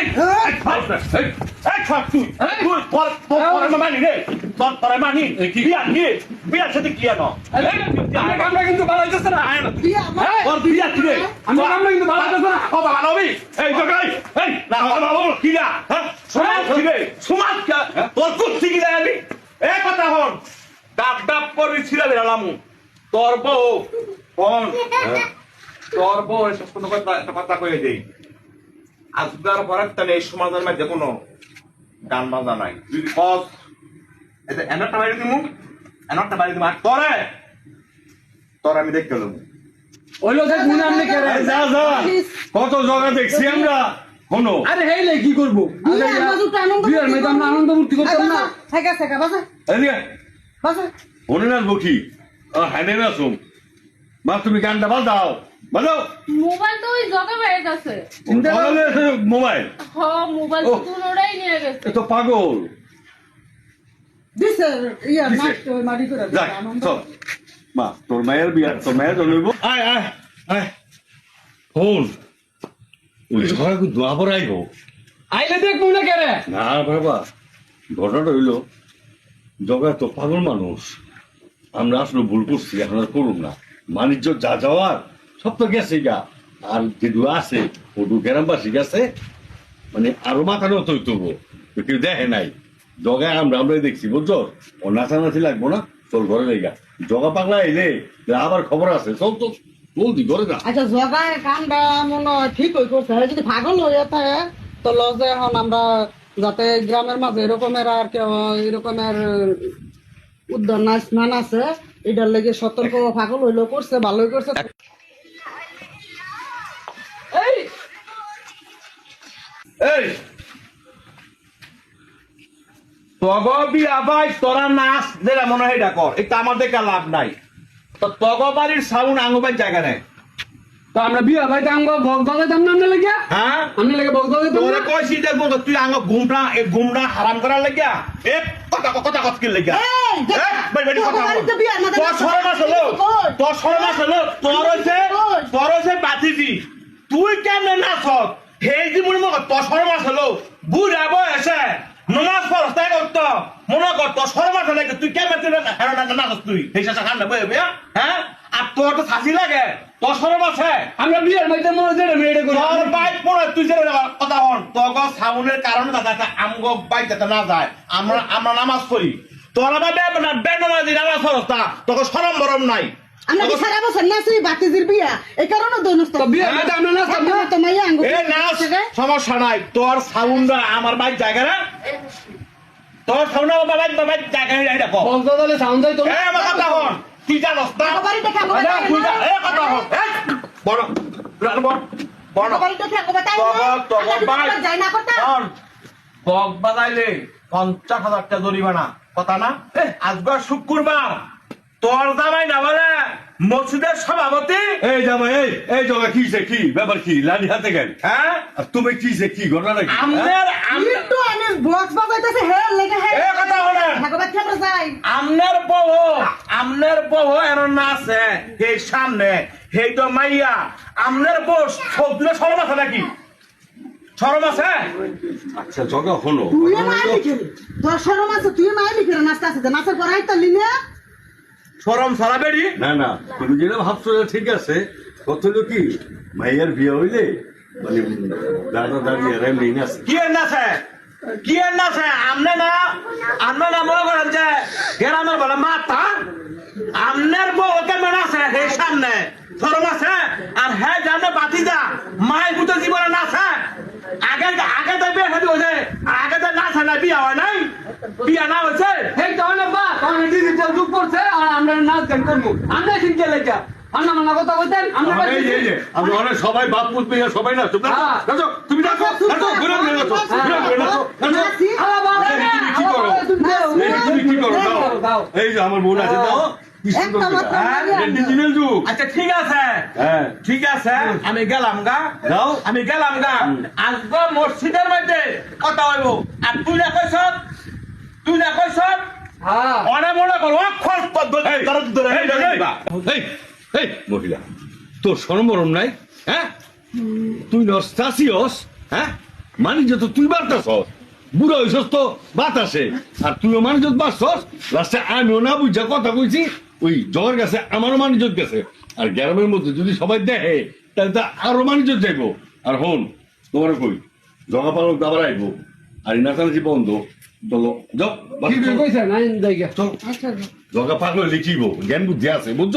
এই, এই, খাস না, এই, এই, খাস তুই, তুই, তোর- তোর- তোর মানি রে, তোর- তোর মানি। বিয়া কি? বিয়ার সাথে কি আনো? এই, আমরা কিন্তু ভালো হইতেছে না আয় না। বিয়া তোর বিয়া কি রে? আমরা কামরা কিন্তু ভালো হইতেছে না ও বাবা নবী, এই জগাই, এই, না, ও বাবা, কি না, হ্যাঁ? সমাজ কি রে? সমাজ কি? তোর কুত্তি কি রে আমি? এ কথা হন, ডাব ডাব করবি ছিঁড়ে বেরালাম। তোর বউ, হন, তোর বউ কথা কয়ে দেই আজকার পরে তাহলে এই সমাজের মধ্যে কোনো গান বাজা নাই। কস এতে এনারটা বাড়ি দিমু এনারটা বাড়ি দিমু আর তোরে তোর আমি দেখতে গেলাম ওইলো দেখ মনে আমনে কে রে? যা যা কত জায়গা দেখছি আমরা। শোনো। আরে হেই লাই কি করব? বিয়ার মধ্যে আমরা আনন্দ ফুর্তি করতাম না। ঠিক আছে বাজা এদিকে। বাজা মনে রাখব কি হ্যান্ডে না শুন মা তুমি গানটা বাজাও। বাজাও মোবাইল তো ওই জগা বেড়ে গেছে এসে মোবাইল। হ মোবাইল। তো ওরাই নিয়ে গেছে। তো পাগল। দিছে ইয়া দিছে। নাচ করে যাক চল। মা তোর মায়ের বিয়া তোর মায়ের জন্মইব আয় আয় আয়। ফোন ওই ঝগড়া কু দোয়া পড়াইব। আইলে দেখ কে রে না বাবা ঘটনাটা হইল জগা তো পাগল মানুষ। আমরা আসলে ভুল করছি এখন আর করুন না। বাণিজ্য যা যাওয়ার সব তো আর যেটু আছে ওটু গেছে মানে আরও মাথা নত হইতো তো কেউ দেখে নাই। জগায় আমরা, আমরাই দেখছি, বুঝছ? ও লাগবো না তোর ঘরে লেগা জগা পাগলা এলে আবার খবর আছে, চল তো ঘরে আচ্ছা জগায় মনে হয় ঠিক হই করছে যদি পাগল হয়ে থাকে, তো লজে এখন আমরা যাতে গ্রামের মাঝে এরকমের আর কেউ, এরকমের উদ্যান নাচ নান আছে, এটার লেগে সতর্ক পাগল হইলেও করছে, ভালোই করছে। এই। তগ বিয়া ভাই তোরা নাচ যেটা মনে হয় এটা কর। এটা আমার দেখা লাভ নাই। তো তগ বাড়ির সাউন্ড আঙ্গুবাই জায়গা নেই। তো আমরা বিয়া ভাই তো না লাগিয়া হ্যাঁ? আমনে লাগে বক বাজাইতাম তোরে কইছি যে বল তুই আঙ্গ এ হারাম লাগিয়া এ কথা কথা কথা কি লাগিয়া এই, কথা তোর শরম? তোর শরম তোর হইছে তোর হইছে বাতিজি। তুই নাচ হেই যে কর, তোর শরম বুড়া বয়সে নমাজ পড়স তাই করত মনে কর তোর শরম আছে নাকি তুই কেমনে তুই না- হ্যাঁ, তুই। সেই সাথে খান হ্যাঁ? আর তোর তো শাসি লাগে। তোর শরম আছে আমরা বিয়ার মধ্যে মনে যেটা মেয়েটা করি তোর বাইক পড়ে তুই যে কথা হন তোর সাউন্ডের কারণে দাদা আমগো বাইক যাতে না যায়। আমরা আমরা নামাজ পড়ি। তোর আবার বে না বে নামাজি নামাজ পড়তা তোকে সরম বরম নাই। আমরা কি সারা বছর নাচি বাতিজির বিয়া? এই কারণে দৈনস্ত আমরা নাচতাম না। তো আঙ্গুল এ নাচ সমস্যা নাই। তোর সাউন্ড আমার বাইক জায়গা না। তোর সাউন্ড আমার বাইক বাইক জায়গা এটা বক বাজালে সাউন্ড যাই তো এ আমার কথা হন তুই জানস না? বাড়িতে খাব আরে, তুই এ কথা হন এ বড় বড় বড় তগর বাই যাই না করতে? শোন, বক বাজাইলে পঞ্চাশ হাজার টাকা জরিমানা। কথা না? আজকে শুক্রবার। তোর বলে মসজিদের সভাপতি? এই জামাই এই এই জগা কি সে কি? ব্যাপার কি? লাঠি হাতে গেল হ্যাঁ? আর তুমি কি সে কি ঘটনা কি হ্যাঁ? আমনের আম- আমি বক্স বাজাইতেছে হে লেগে হে। এ কথা আমরা যাই। আমনের বউ আমনের বউ এর নাচে সামনে সেই তো মাইয়া। আমনের বউ সরম আছে নাকি? সরম আছে? আচ্ছা জগা হলো। তুই মাই লিখে তোর শরম আছে তুই মাই লিখে নাচতে আছে নাচের পর আইতা লিনে সরম সারা বেরি না না তুমি যেটা ভাবছ ঠিক আছে। কত কি? মাইয়ার বিয়ে হইলে? মানে দাদা দাঁড়িয়ে এরাই মেইন আছে। কি এর নাচে কি এর নাচে আমনে না আমনে না মনে করেন যে গ্রামের বলে মাতা? আমনের বউ কেমন আছে সেই সামনে। সরম আছে? আর হ্যাঁ জানে বাতি দা মায়ের পুতো জীবনে নাচে আগে আগে তো বিয়ে শাদী আগে তো নাচে না বিয়া হয় নাই। বিয়া না হয়েছে? এই তো না বা তখন ডিজিটাল যুগ পড়ছে আর আমরা নাচ গান করব। আমরা শিখতে লেখা আমরা মানা কথা বলতেন আমরা এই এই আমরা অনেক সবাই বাপ পুত মেয়ে সবাই না চুপ। নাচো তুমি নাচো নাচো ঘুরে ঘুরে নাচো ঘুরে ঘুরে নাচো। নাচো নাচি। আলা বাবা এই যে, তুমি কি করো? এই যে, তুমি কি করো? দাও। এই যে আমার বোন আছে দাও। কি সুন্দর একটা করে। মাত্র মারিয়া। এটা ডিজিটাল যুগ। আচ্ছা ঠিক আছে। হ্যাঁ। ঠিক আছে আমি গেলাম গা। আমি গেলাম গা। আজকে মসজিদের মধ্যে কথা হইব আর তুই না তুই না হ্যাঁ। মনে কর অক্ষর এই, মহিলা তোর সরমরম নাই হ্যাঁ? তুই নস হ্যাঁ? মানিজ্য তো তুই বাড়তাস বুড়ো হইছস তো বাতাসে। আর তুইও মানিজ্য বাড়ছস লাস্টে আমিও না বুঝা কথা কইছি ওই জগের কাছে আমারও মানিজ্য গেছে। আর গ্রামের মধ্যে যদি সবাই দেখে তাহলে তো আরও মানিজ্য যাইবো। আর হন তোমার কই জগা পালক আবার আইবো আর নাচানাচি বন্ধ। চলো যাও ঠিক চলো। কইছেন আইন জায়গা চল। আচ্ছা জগা পাগল লিখিব। জ্ঞান বুদ্ধি আছে বুঝছ?